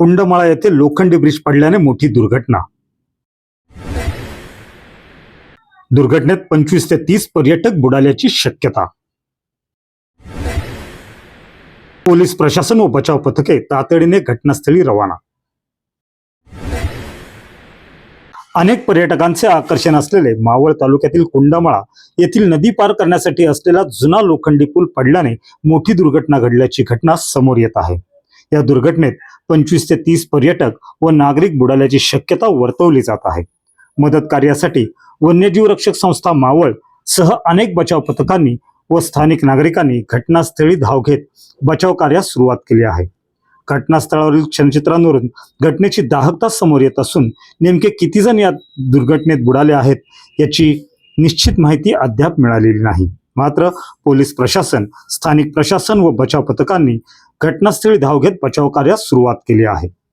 कुंडमाळा येथे लोखंडी ब्रिज पडल्याने मोठी दुर्घटना. दुर्घटनेत पंचवीस ते तीस पर्यटक बुडाल्याची शक्यता. पोलीस प्रशासन व बचाव पथके तातडीने घटनास्थळी रवाना. अनेक पर्यटकांचे आकर्षण असलेले मावळ तालुक्यातील कुंडमाळा येथील नदी पार करण्यासाठी असलेला जुना लोखंडी पूल पडल्याने मोठी दुर्घटना घडल्याची घटना समोर येत आहे. या दुर्घटनेत पंचवीस ते तीस पर्यटक व नागरिक बुडाल्याची शक्यता वर्तवली जात आहे. मदत कार्यासाठी वन्यजीव रक्षक संस्था मावळ सह अनेक बचाव पथकांनी व स्थानिक नागरिकांनी घटनास्थळी धाव घेत बचाव कार्यास सुरुवात केली आहे. घटनास्थळावरील क्षणचित्रांवरून घटनेची दाहकता समोर येत असून नेमके किती जण या दुर्घटनेत बुडाले आहेत याची निश्चित माहिती अद्याप मिळालेली नाही. मात्र पोलीस प्रशासन स्थानिक प्रशासन व बचाव पथकांनी घटनास्थळी धाव घेत बचाव कार्यास सुरुवात केली आहे.